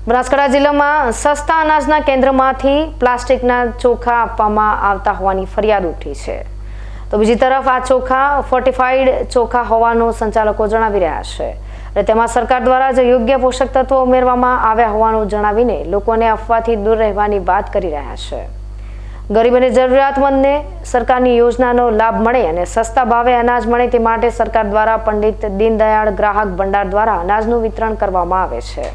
બનાસકાંઠા જિલ્લામાં સસ્તા અનાજના કેન્દ્રમાંથી પ્લાસ્ટિકના ચોખા આપવામાં આવતા હોવાની ફરિયાદ ઉઠી છે. તો બીજી તરફ આ ચોખા ફોર્ટિફાઈડ ચોખા હોવાનું સંચાલકો જણાવી રહ્યા છે અને તેમાં સરકાર દ્વારા જ યોગ્ય પોષક તત્વો ઉમેરવામાં આવ્યા હોવાનું જણાવીને લોકોને અફવાથી દૂર રહેવાની વાત કરી રહ્યા છે. ગરીબ અને જરૂરિયાતમંદને સરકારની યોજનાનો લાભ મળે અને સસ્તા ભાવે અનાજ મળે તે માટે સરકાર દ્વારા પંડિત દીનદયાળ ગ્રાહક ભંડાર દ્વારા અનાજનું વિતરણ કરવામાં આવે છે.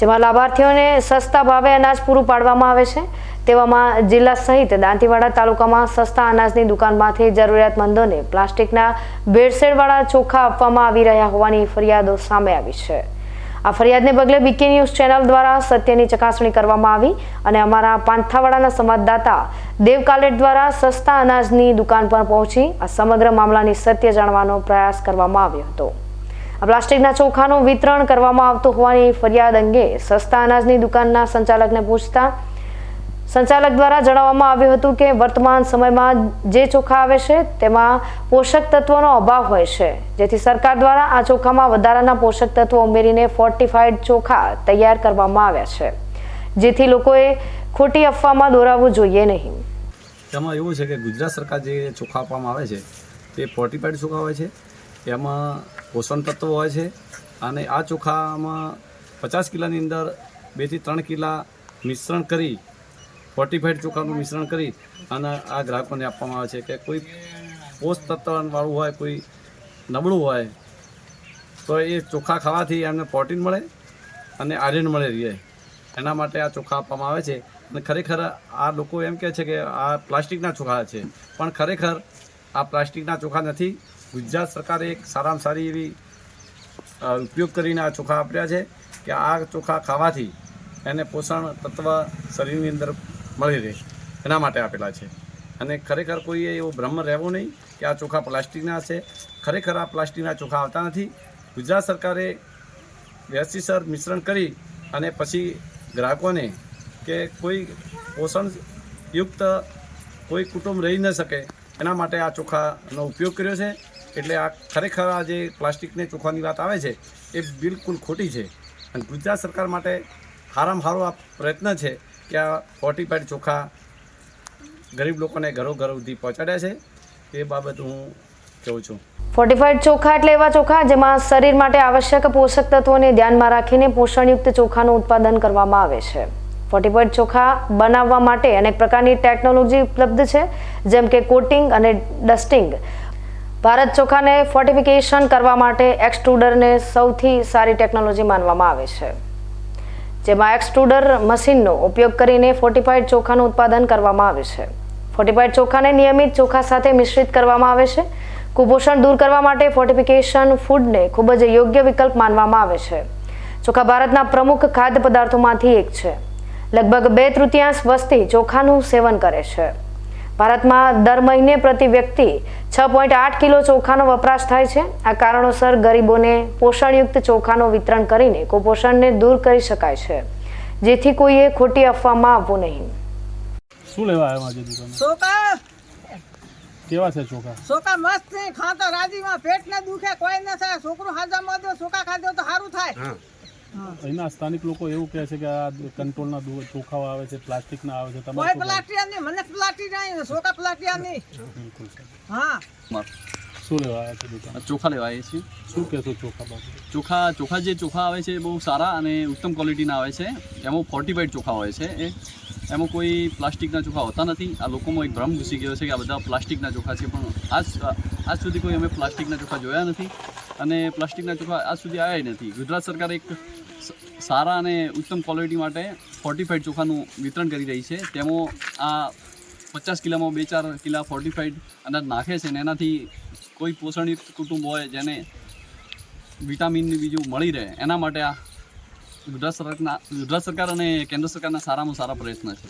જેમાં લાભાર્થીઓને સસ્તા ભાવે અનાજ પૂરું પાડવામાં આવે છે. તેવામાં જિલ્લા સહિત દાંતીવાડા તાલુકામાં સસ્તા અનાજની દુકાનમાંથી જરૂરિયાતમંદોને પ્લાસ્ટિકના ભેળસેળવાળા ચોખા આપવામાં આવી રહ્યા હોવાની ફરિયાદો સામે આવી છે. આ ફરિયાદને પગલે બીકે ન્યૂઝ ચેનલ દ્વારા સત્યની ચકાસણી કરવામાં આવી અને અમારા પાંથાવાડાના સંવાદદાતા દેવ કાલેટ દ્વારા સસ્તા અનાજની દુકાન પર પહોંચી આ સમગ્ર મામલાની સત્ય જાણવાનો પ્રયાસ કરવામાં આવ્યો હતો. આ પ્લાસ્ટિકના ચોખાનું વિતરણ કરવામાં આવતું હોવાની ફરિયાદ અંગે સસ્તા અનાજની દુકાનના સંચાલકને પૂછતા સંચાલક દ્વારા જણાવવામાં આવ્યું હતું કે વર્તમાન સમયમાં જે ચોખા આવે છે તેમાં પોષક તત્વોનો અભાવ હોય છે. જેથી સરકાર દ્વારા આ ચોખામાં વધારાના પોષક તત્વો ઉમેરીને ફોર્ટિફાઈડ ચોખા તૈયાર કરવામાં આવ્યા છે. જેથી લોકોએ ખોટી અફવામાં દોરાવવું જોઈએ નહીં. તેમાં એવું છે કે ગુજરાત સરકાર જે ચોખા આપવામાં આવે છે, તે ફોર્ટિફાઈડ ચોખા હોય છે. એમાં પોષણ તત્વો હોય છે અને આ ચોખામાં પચાસ કિલાની અંદર બેથી ત્રણ કિલા મિશ્રણ કરી ફોર્ટિફાઈડ ચોખાનું મિશ્રણ કરી અને આ ગ્રાહકોને આપવામાં આવે છે કે કોઈ પોષ તત્વવાળું હોય, કોઈ નબળું હોય, તો એ ચોખા ખાવાથી એમને પ્રોટીન મળે અને આયરન મળે રહે. એના માટે આ ચોખા આપવામાં આવે છે અને ખરેખર આ લોકો એમ કહે છે કે આ પ્લાસ્ટિકના ચોખા છે. પણ ખરેખર આ પ્લાસ્ટિકના ચોખા નથી. ગુજરાત સરકારે એક સારામાં સારી એવી ઉપયોગ કરીને આ ચોખા આપ્યા છે કે આ ચોખા ખાવાથી એને પોષણ તત્વ શરીરની અંદર મળી રહે, એના માટે આપેલા છે. અને ખરેખર કોઈએ એવો ભ્રમ રહેવો નહીં કે આ ચોખા પ્લાસ્ટિકના છે. ખરેખર આ પ્લાસ્ટિકના ચોખા આવતા નથી. ગુજરાત સરકારે વ્યવસ્થિતસર મિશ્રણ કરી અને પછી ગ્રાહકોને કે કોઈ પોષણયુક્ત કોઈ કુટુંબ રહી ન શકે, એના માટે આ ચોખાનો ઉપયોગ કર્યો છે. એટલે આ ખરેખર આ જે પ્લાસ્ટિકને ચોખવાની વાત આવે છે, એ બિલકુલ ખોટી છે. અને ગુજરાત સરકાર માટે સારામાં હારો આ પ્રયત્ન છે કે આ ફોર્ટિફાઈડ ચોખા ગરીબ લોકોને ઘરો ઘર સુધી પહોંચાડ્યા છે. તે બાબત હું કહું છું. ફોર્ટિફાઈડ ચોખા એટલે એવા ચોખા જેમાં શરીર માટે આવશ્યક પોષક તત્વોને ધ્યાનમાં રાખીને પોષણયુક્ત ચોખાનું ઉત્પાદન કરવામાં આવે છે. ફોર્ટિફાઈડ ચોખા બનાવવા માટે અનેક પ્રકારની ટેકનોલોજી ઉપલબ્ધ છે, જેમ કે કોટિંગ અને ડસ્ટિંગ. ભારત ચોખાને ફોર્ટિફિકેશન કરવા માટે એક્સટ્રુડરને સૌથી સારી ટેકનોલોજી માનવામાં આવે છે. જેમાં એક્સટ્રુડર મશીનનો ઉપયોગ કરીને ફોર્ટિફાઈડ ચોખાનું ઉત્પાદન કરવામાં આવે છે. ફોર્ટિફાઈડ ચોખાને નિયમિત ચોખા સાથે મિશ્રિત કરવામાં આવે છે. કુપોષણ દૂર કરવા માટે ફોર્ટિફિકેશન ફૂડને ખૂબ જ યોગ્ય વિકલ્પ માનવામાં આવે છે. ચોખા ભારતના પ્રમુખ ખાદ્ય પદાર્થોમાંથી એક છે. લગભગ બે તૃતીયાંશ વસ્તી ચોખાનું સેવન કરે છે. ભારતમાં દર મહિને પ્રતિ વ્યક્તિ છ પોઈન્ટ આઠ કિલો ચોખાનો વપરાશ થાય છે. આ કારણોસર ગરીબોને પોષણયુક્ત ચોખાનું વિતરણ કરીને કુપોષણને દૂર કરી શકાય છે. જેથી કોઈએ ખોટી અફવામાં આવવું નહીં. શું લેવા આવ્યા આજે દુકાને ચોખા! કેવા છે ચોખા? ચોખા મસ્ત છે ખાતો રાજીમાં પેટ ને દુખે કોઈ ન થાય. છોકરો હાજામાં દો ચોખા ખાધો તો સારું થાય. અહીંના સ્થાનિક લોકો એવું કહે છે કે આ કંટ્રોલના ચોખાઓ આવે છે પ્લાસ્ટિકના આવે છે તમારે શું પ્લાસ્ટિક નહીં મને પ્લાસ્ટિક નહીં ચોખા પ્લાસ્ટિક નહીં. બિલકુલ હા. શું લેવા આવ્યા છે દુકાન? ચોખા લેવા આવીએ છીએ. શું કહેશો ચોખા બાબતે? ચોખા ચોખા જે ચોખા આવે છે એ બહુ સારા અને ઉત્તમ ક્વોલિટીના આવે છે. એમાં ફોર્ટિફાઈડ ચોખા હોય છે એ. એમાં કોઈ પ્લાસ્ટિકના ચોખા હોતા નથી. આ લોકોમાં એક ભ્રમ ઘૂસી ગયો છે કે આ બધા પ્લાસ્ટિકના ચોખા છે પણ આજ આજ સુધી કોઈ અમે પ્લાસ્ટિકના ચોખા જોયા નથી. અને પ્લાસ્ટિકના ચોખા આજ સુધી આવ્યા નથી. ગુજરાત સરકાર એક સારા અને ઉત્તમ ક્વોલિટી માટે ફોર્ટિફાઈડ ચોખાનું વિતરણ કરી રહી છે. તેમાં આ પચાસ કિલામાં બે ચાર કિલા ફોર્ટિફાઈડ અનાજ નાખે છે ને એનાથી કોઈ પોષણયુક્ત કુટુંબ હોય જેને વિટામિન બીજું મળી રહે, એના માટે આ ગુજરાત સરકારના, ગુજરાત સરકાર અને કેન્દ્ર સરકારના સારામાં સારા પ્રયત્ન છે.